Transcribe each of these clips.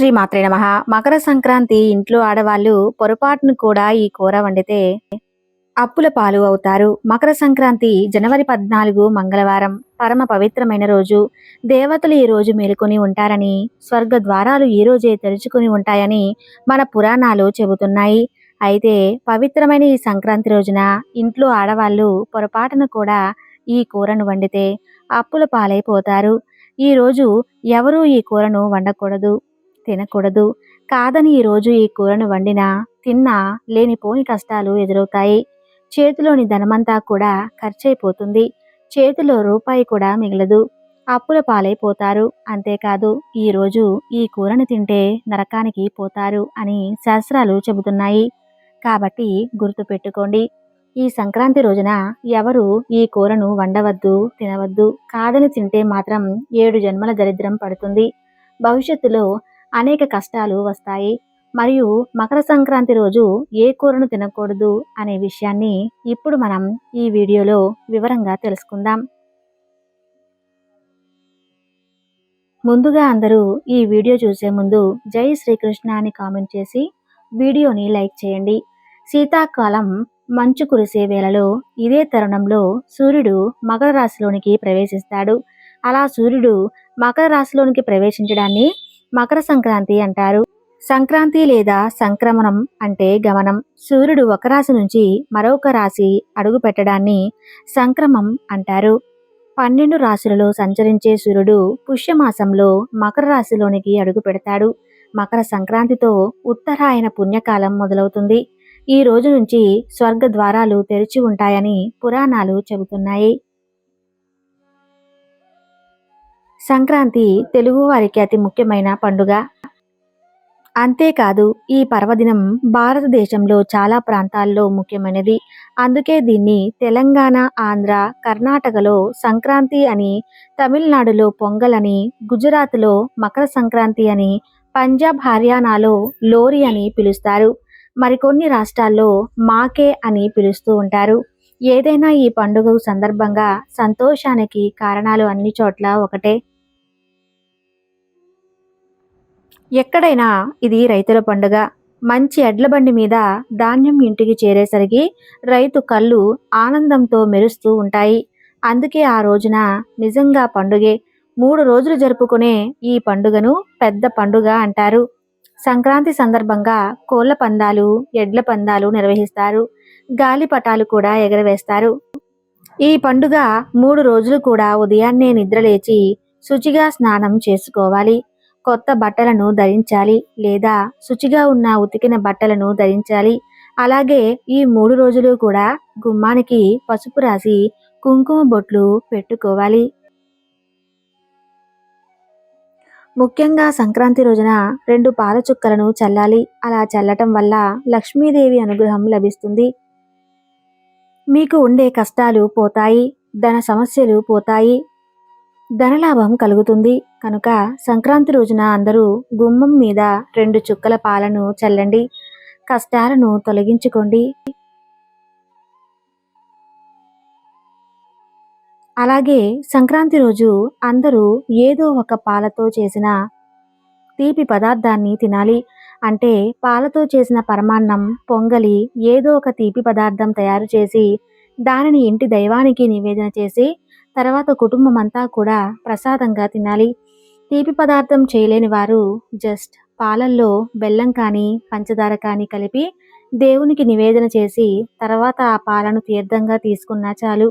శ్రీ మాత్రే నమ. మకర సంక్రాంతి ఇంట్లో ఆడవాళ్ళు పొరపాటును కూడా ఈ కూర వండితే అప్పుల పాలు అవుతారు. మకర సంక్రాంతి జనవరి పద్నాలుగు మంగళవారం పరమ పవిత్రమైన రోజు. దేవతలు ఈ రోజు మేలుకొని ఉంటారని స్వర్గ ద్వారాలు ఈ రోజే తెరుచుకొని ఉంటాయని మన పురాణాలు చెబుతున్నాయి. అయితే పవిత్రమైన ఈ సంక్రాంతి రోజున ఇంట్లో ఆడవాళ్ళు పొరపాటున కూడా ఈ కూరను వండితే అప్పుల పాలైపోతారు. ఈ రోజు ఎవరూ ఈ కూరను వండకూడదు. తినకూడదు. కాదని ఈరోజు ఈ కూరను వండినా తిన్నా లేనిపోని కష్టాలు ఎదురవుతాయి. చేతిలోని ధనమంతా కూడా ఖర్చయిపోతుంది చేతిలో రూపాయి కూడా మిగలదు. అప్పుల పాలైపోతారు. అంతేకాదు ఈరోజు ఈ కూరను తింటే నరకానికి పోతారు అని శాస్త్రాలు చెబుతున్నాయి. కాబట్టి గుర్తుపెట్టుకోండి ఈ సంక్రాంతి రోజున ఎవరు ఈ కూరను వండవద్దు తినవద్దు కాదని తింటే మాత్రం ఏడు జన్మల దరిద్రం పడుతుంది. భవిష్యత్తులో అనేక కష్టాలు వస్తాయి. మరియు మకర సంక్రాంతి రోజు ఏ కూరను తినకూడదు అనే విషయాన్ని ఇప్పుడు మనం ఈ వీడియోలో వివరంగా తెలుసుకుందాం. ముందుగా అందరూ ఈ వీడియో చూసే ముందు జై శ్రీకృష్ణ అని కామెంట్ చేసి వీడియోని లైక్ చేయండి. శీతాకాలం మంచు కురిసే వేళలో ఇదే తరుణంలో సూర్యుడు మకర రాశిలోనికి ప్రవేశిస్తాడు. అలా సూర్యుడు మకర రాశిలోనికి ప్రవేశించడాన్ని మకర సంక్రాంతి అంటారు. సంక్రాంతి లేదా సంక్రమణం అంటే గమనం. సూర్యుడు ఒక రాశి నుంచి మరొక రాశి అడుగు పెట్టడాన్ని సంక్రమం అంటారు. పన్నెండు రాశులలో సంచరించే సూర్యుడు పుష్యమాసంలో మకర రాశిలోనికి అడుగు పెడతాడు. మకర సంక్రాంతితో ఉత్తరాయణ పుణ్యకాలం మొదలవుతుంది. ఈ రోజు నుంచి స్వర్గ ద్వారాలు తెరిచి ఉంటాయని పురాణాలు చెబుతున్నాయి. సంక్రాంతి తెలుగువారికి అతి ముఖ్యమైన పండుగ. అంతేకాదు ఈ పర్వదినం భారతదేశంలో చాలా ప్రాంతాల్లో ముఖ్యమైనది. అందుకే దీన్ని తెలంగాణ ఆంధ్ర కర్ణాటకలో సంక్రాంతి అని తమిళనాడులో పొంగల్ అని గుజరాత్లో మకర సంక్రాంతి అని పంజాబ్ హర్యానాలో లోరి అని పిలుస్తారు. మరికొన్ని రాష్ట్రాల్లో మాకే అని పిలుస్తూ ఉంటారు. ఏదైనా ఈ పండుగ సందర్భంగా సంతోషానికి కారణాలు అన్ని చోట్ల ఒకటే. ఎక్కడైనా ఇది రైతుల పండుగ. మంచి ఎడ్ల బండి మీద ధాన్యం ఇంటికి చేరేసరికి రైతు కళ్ళు ఆనందంతో మెరుస్తూ ఉంటాయి. అందుకే ఆ రోజున నిజంగా పండుగే. మూడు రోజులు జరుపుకునే ఈ పండుగను పెద్ద పండుగ అంటారు. సంక్రాంతి సందర్భంగా కోళ్ళ పందాలు ఎడ్ల పందాలు నిర్వహిస్తారు. గాలిపటాలు కూడా ఎగరవేస్తారు. ఈ పండుగ మూడు రోజులు కూడా ఉదయాన్నే నిద్రలేచి శుచిగా స్నానం చేసుకోవాలి. కొత్త బట్టలను ధరించాలి లేదా శుచిగా ఉన్న ఉతికిన బట్టలను ధరించాలి. అలాగే ఈ మూడు రోజులు కూడా గుమ్మానికి పసుపు రాసి కుంకుమ బొట్లు పెట్టుకోవాలి. ముఖ్యంగా సంక్రాంతి రోజున రెండు పాల చుక్కలను చల్లాలి. అలా చల్లటం వల్ల లక్ష్మీదేవి అనుగ్రహం లభిస్తుంది. మీకు ఉండే కష్టాలు పోతాయి ధన సమస్యలు పోతాయి ధనలాభం కలుగుతుంది. కనుక సంక్రాంతి రోజున అందరూ గుమ్మం మీద రెండు చుక్కల పాలను చల్లండి. కష్టాలను తొలగించుకోండి. అలాగే సంక్రాంతి రోజు అందరూ ఏదో ఒక పాలతో చేసిన తీపి పదార్థాన్ని తినాలి. అంటే పాలతో చేసిన పరమాన్నం పొంగలి ఏదో ఒక తీపి పదార్థం తయారు చేసి దానిని ఇంటి దైవానికి నివేదన చేసి తర్వాత కుటుంబం అంతా కూడా ప్రసాదంగా తినాలి. తీపి పదార్థం చేయలేని వారు జస్ట్ పాలల్లో బెల్లం కానీ పంచదార కానీ కలిపి దేవునికి నివేదన చేసి తర్వాత ఆ పాలను తీర్థంగా తీసుకున్నా చాలు.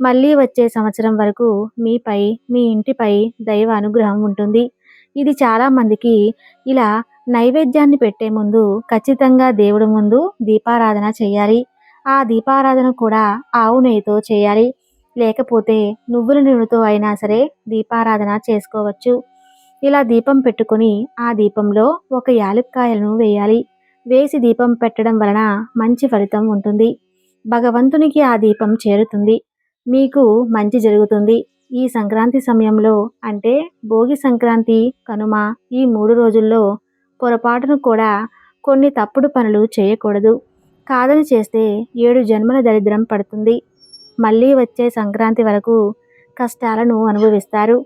మళ్ళీ వచ్చే సంవత్సరం వరకు మీపై మీ ఇంటిపై దైవ అనుగ్రహం ఉంటుంది. ఇది చాలా మందికి ఇలా నైవేద్యాన్ని పెట్టే ముందు ఖచ్చితంగా దేవుడి ముందు దీపారాధన చేయాలి. ఆ దీపారాధన కూడా ఆవు నెయ్యితో చేయాలి. లేకపోతే నువ్వుల నూనెతో అయినా సరే దీపారాధన చేసుకోవచ్చు. ఇలా దీపం పెట్టుకుని ఆ దీపంలో ఒక యాలుక్కాయలను వేయాలి. వేసి దీపం పెట్టడం వలన మంచి ఫలితం ఉంటుంది. భగవంతునికి ఆ దీపం చేరుతుంది. మీకు మంచి జరుగుతుంది. ఈ సంక్రాంతి సమయంలో అంటే భోగి సంక్రాంతి కనుమ ఈ మూడు రోజుల్లో పొరపాటును కూడా కొన్ని తప్పుడు పనులు చేయకూడదు. కాదని చేస్తే ఏడు జన్మల దరిద్రం పడుతుంది. మళ్ళీ వచ్చే సంక్రాంతి వరకు కష్టాలను అనుభవిస్తారు.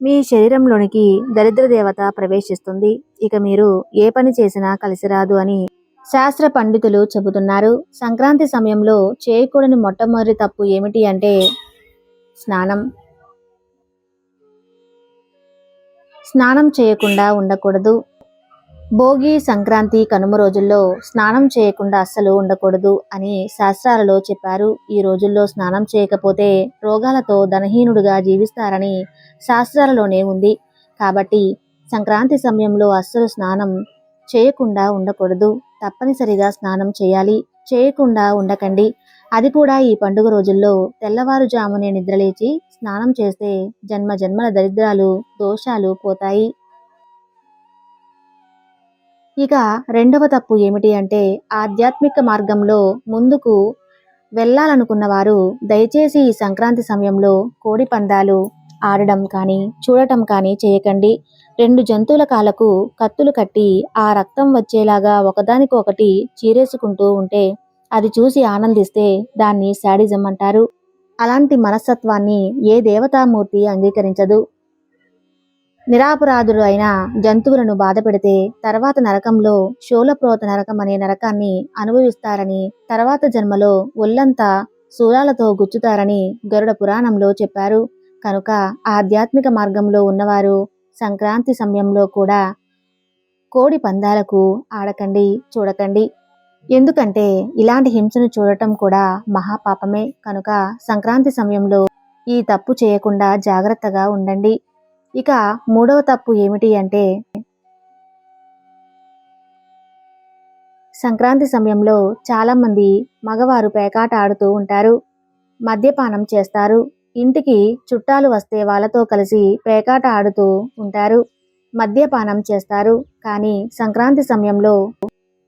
మీ శరీరంలోనికి దరిద్ర దేవత ప్రవేశిస్తుంది. ఇక మీరు ఏ పని చేసినా కలిసి రాదు అని శాస్త్ర పండితులు చెబుతున్నారు. సంక్రాంతి సమయంలో చేయకూడని మొట్టమొదటి తప్పు ఏమిటి అంటే స్నానం. స్నానం చేయకుండా ఉండకూడదు. భోగి సంక్రాంతి కనుమ రోజుల్లో స్నానం చేయకుండా అస్సలు ఉండకూడదు అని శాస్త్రాలలో చెప్పారు. ఈ రోజుల్లో స్నానం చేయకపోతే రోగాలతో ధనహీనుడుగా జీవిస్తారని శాస్త్రాలలోనే ఉంది. కాబట్టి సంక్రాంతి సమయంలో అస్సలు స్నానం చేయకుండా ఉండకూడదు. తప్పనిసరిగా స్నానం చేయాలి. చేయకుండా ఉండకండి. అది కూడా ఈ పండుగ రోజుల్లో తెల్లవారుజామునే నిద్రలేచి స్నానం చేస్తే జన్మ జన్మల దరిద్రాలు దోషాలు పోతాయి. ఇక రెండవ తప్పు ఏమిటి అంటే ఆధ్యాత్మిక మార్గంలో ముందుకు వెళ్ళాలనుకున్న వారు దయచేసి ఈ సంక్రాంతి సమయంలో కోడి పందాలు ఆడడం కానీ చూడటం కానీ చేయకండి. రెండు జంతువుల కాలకు కత్తులు కట్టి ఆ రక్తం వచ్చేలాగా ఒకదానికొకటి చీరేసుకుంటూ ఉంటే అది చూసి ఆనందిస్తే దాన్ని శాడిజం అంటారు. అలాంటి మనస్తత్వాన్ని ఏ దేవతామూర్తి అంగీకరించదు. నిరాపరాధులు అయిన జంతువులను బాధపెడితే తర్వాత నరకంలో శూలప్రోత నరకం అనే నరకాన్ని అనుభవిస్తారని తర్వాత జన్మలో ఒళ్ళంతా శూలాలతో గుచ్చుతారని గరుడ పురాణంలో చెప్పారు. కనుక ఆధ్యాత్మిక మార్గంలో ఉన్నవారు సంక్రాంతి సమయంలో కూడా కోడి పందాలకు ఆడకండి చూడకండి. ఎందుకంటే ఇలాంటి హింసను చూడటం కూడా మహాపాపమే. కనుక సంక్రాంతి సమయంలో ఈ తప్పు చేయకుండా జాగ్రత్తగా ఉండండి. ఇక మూడవ తప్పు ఏమిటి అంటే సంక్రాంతి సమయంలో చాలా మంది మగవారు పేకాట ఆడుతూ ఉంటారు. మద్యపానం చేస్తారు. ఇంటికి చుట్టాలు వస్తే వాళ్ళతో కలిసి పేకాట ఆడుతూ ఉంటారు. మద్యపానం చేస్తారు. కానీ సంక్రాంతి సమయంలో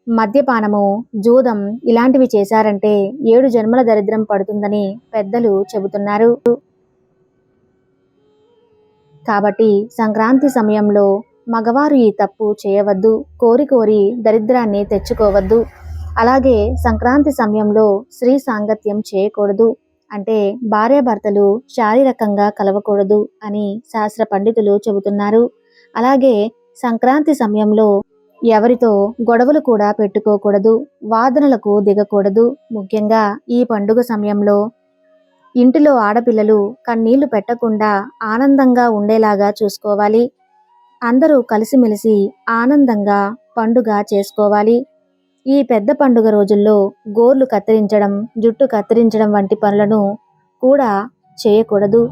మద్యపానము జూదం ఇలాంటివి చేశారంటే ఏడు జన్మల దరిద్రం పడుతుందని పెద్దలు చెబుతున్నారు. కాబట్టి సంక్రాంతి సమయంలో మగవారు ఈ తప్పు చేయవద్దు కోరి కోరి దరిద్రాన్ని తెచ్చుకోవద్దు. అలాగే సంక్రాంతి సమయంలో స్త్రీ సాంగత్యం చేయకూడదు అంటే భార్యాభర్తలు శారీరకంగా కలవకూడదు అని శాస్త్ర పండితులు చెబుతున్నారు. అలాగే సంక్రాంతి సమయంలో ఎవరితో గొడవలు కూడా పెట్టుకోకూడదు వాదనలకు దిగకూడదు. ముఖ్యంగా ఈ పండుగ సమయంలో ఇంటిలో ఆడపిల్లలు కన్నీళ్ళు పెట్టకుండా ఆనందంగా ఉండేలాగా చూసుకోవాలి. అందరూ కలిసిమెలిసి ఆనందంగా పండుగ చేసుకోవాలి. ఈ పెద్ద పండుగ రోజుల్లో గోర్లు కత్తిరించడం జుట్టు కత్తిరించడం వంటి పనులను కూడా చేయకూడదు.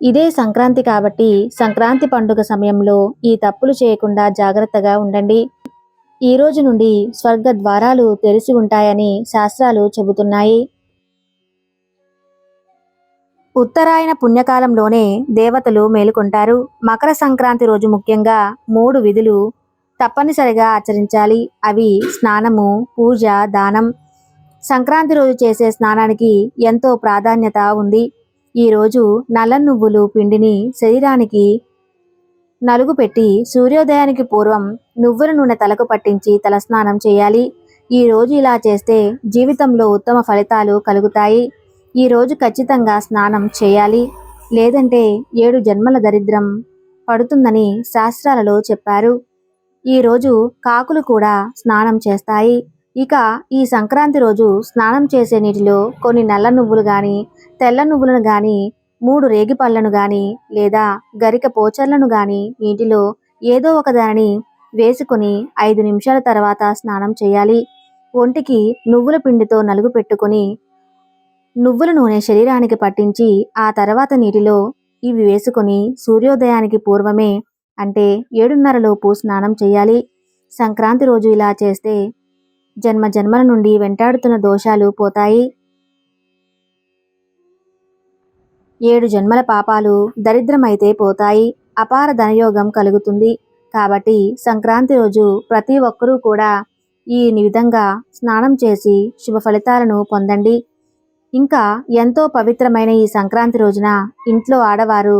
ఇదే సంక్రాంతి కాబట్టి సంక్రాంతి పండుగ సమయంలో ఈ తప్పులు చేయకుండా జాగ్రత్తగా ఉండండి. ఈ రోజు నుండి స్వర్గ ద్వారాలు తెరిచి ఉంటాయని శాస్త్రాలు చెబుతున్నాయి. ఉత్తరాయణ పుణ్యకాలంలోనే దేవతలు మేలుకొంటారు. మకర సంక్రాంతి రోజు ముఖ్యంగా మూడు విధులు తప్పనిసరిగా ఆచరించాలి. అవి స్నానము పూజ దానం. సంక్రాంతి రోజు చేసే స్నానానికి ఎంతో ప్రాధాన్యత ఉంది. ఈ రోజు నల్ల నువ్వులు పిండిని శరీరానికి నలుగు పెట్టి సూర్యోదయానికి పూర్వం నువ్వుల నూనె తలకు పట్టించి తలస్నానం చేయాలి. ఈ రోజు ఇలా చేస్తే జీవితంలో ఉత్తమ ఫలితాలు కలుగుతాయి. ఈ రోజు ఖచ్చితంగా స్నానం చేయాలి. లేదంటే ఏడు జన్మల దరిద్రం పడుతుందని శాస్త్రాలలో చెప్పారు. ఈ రోజు కాకులు కూడా స్నానం చేస్తాయి. ఇక ఈ సంక్రాంతి రోజు స్నానం చేసే నీటిలో కొన్ని నల్ల నువ్వులు కానీ తెల్ల నువ్వులను కానీ మూడు రేగి పళ్ళను లేదా గరిక పోచర్లను కానీ నీటిలో ఏదో ఒక దానిని వేసుకొని ఐదు నిమిషాల తర్వాత స్నానం చేయాలి. ఒంటికి నువ్వుల పిండితో నలుగు పెట్టుకొని నువ్వుల నూనె శరీరానికి పట్టించి ఆ తర్వాత నీటిలో ఇవి వేసుకొని సూర్యోదయానికి పూర్వమే అంటే ఏడున్నరలోపు స్నానం చేయాలి. సంక్రాంతి రోజు ఇలా చేస్తే జన్మ జన్మల నుండి వెంటాడుతున్న దోషాలు పోతాయి. ఏడు జన్మల పాపాలు దరిద్రమైతే పోతాయి. అపార ధనయోగం కలుగుతుంది. కాబట్టి సంక్రాంతి రోజు ప్రతి ఒక్కరూ కూడా ఈ విధంగా స్నానం చేసి శుభ ఫలితాలను పొందండి. ఇంకా ఎంతో పవిత్రమైన ఈ సంక్రాంతి రోజున ఇంట్లో ఆడవారు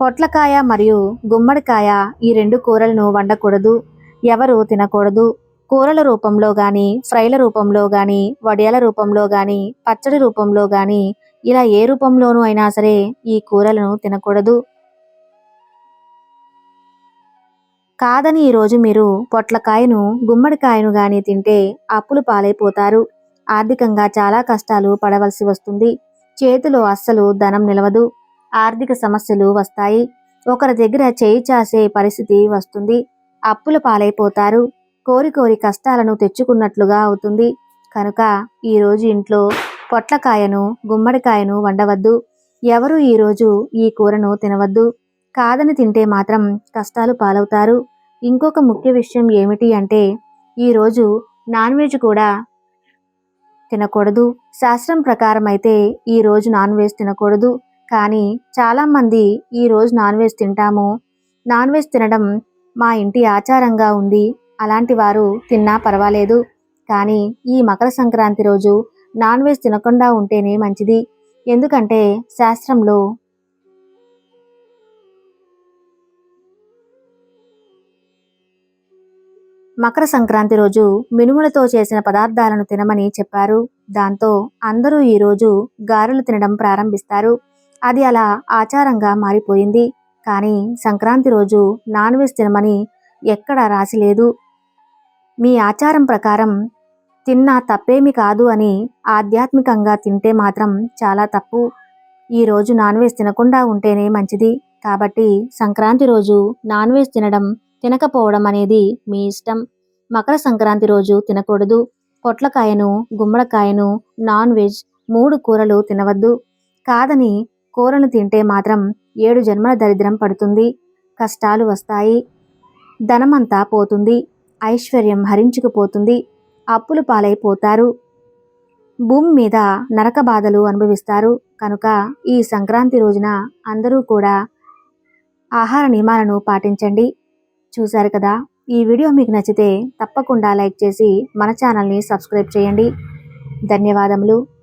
పొట్లకాయ మరియు గుమ్మడికాయ ఈ రెండు కూరలను వండకూడదు ఎవరు తినకూడదు. కూరల రూపంలో గాని ఫ్రైల రూపంలో గాని వడియాల రూపంలో గాని పచ్చడి రూపంలో గాని ఇలా ఏ రూపంలోనూ అయినా సరే ఈ కూరలను తినకూడదు. కాదని ఈరోజు మీరు పొట్లకాయను గుమ్మడికాయను గాని తింటే అప్పులు పాలైపోతారు. ఆర్థికంగా చాలా కష్టాలు పడవలసి వస్తుంది. చేతిలో అస్సలు ధనం నిలవదు. ఆర్థిక సమస్యలు వస్తాయి. ఒకరి దగ్గర చేయి చాసే పరిస్థితి వస్తుంది. అప్పుల పాలైపోతారు. కోరి కోరి కష్టాలను తెచ్చుకున్నట్లుగా అవుతుంది. కనుక ఈరోజు ఇంట్లో పొట్లకాయను గుమ్మడికాయను వండవద్దు. ఎవరు ఈరోజు ఈ కూరను తినవద్దు. కాదని తింటే మాత్రం కష్టాలు పాలవుతారు. ఇంకొక ముఖ్య విషయం ఏమిటి అంటే ఈరోజు నాన్ వెజ్ కూడా తినకూడదు. శాస్త్రం ప్రకారం అయితే ఈరోజు నాన్ వెజ్ తినకూడదు. కానీ చాలామంది ఈరోజు నాన్ వెజ్ తింటాము. నాన్ వెజ్ తినడం మా ఇంటి ఆచారంగా ఉంది. అలాంటి వారు తిన్నా పర్వాలేదు. కానీ ఈ మకర సంక్రాంతి రోజు నాన్ వెజ్ తినకుండా ఉంటేనే మంచిది. ఎందుకంటే శాస్త్రంలో మకర సంక్రాంతి రోజు మినుములతో చేసిన పదార్థాలను తినమని చెప్పారు. దాంతో అందరూ ఈరోజు గారెలు తినడం ప్రారంభిస్తారు. అది అలా ఆచారంగా మారిపోయింది. కానీ సంక్రాంతి రోజు నాన్ వెజ్ తినమని ఎక్కడా రాసి లేదు. మీ ఆచారం ప్రకారం తిన్నా తప్పేమి కాదు అని ఆధ్యాత్మికంగా తింటే మాత్రం చాలా తప్పు. ఈరోజు నాన్ వెజ్ తినకుండా ఉంటేనే మంచిది. కాబట్టి సంక్రాంతి రోజు నాన్ వెజ్ తినడం తినకపోవడం అనేది మీ ఇష్టం. మకర సంక్రాంతి రోజు తినకూడదు. పొట్లకాయను గుమ్మడికాయను నాన్ వెజ్ మూడు కూరలు తినవద్దు. కాదని కూరను తింటే మాత్రం ఏడు జన్మల దరిద్రం పడుతుంది. కష్టాలు వస్తాయి. ధనమంతా పోతుంది. ఐశ్వర్యం హరించుకుపోతుంది. అప్పులు పాలైపోతారు. భూమి మీద నరక బాధలు అనుభవిస్తారు. కనుక ఈ సంక్రాంతి రోజున అందరూ కూడా ఆహార నియమాలను పాటించండి. చూశారు కదా? ఈ వీడియో మీకు నచ్చితే తప్పకుండా లైక్ చేసి మన ఛానల్ని సబ్స్క్రైబ్ చేయండి. ధన్యవాదములు.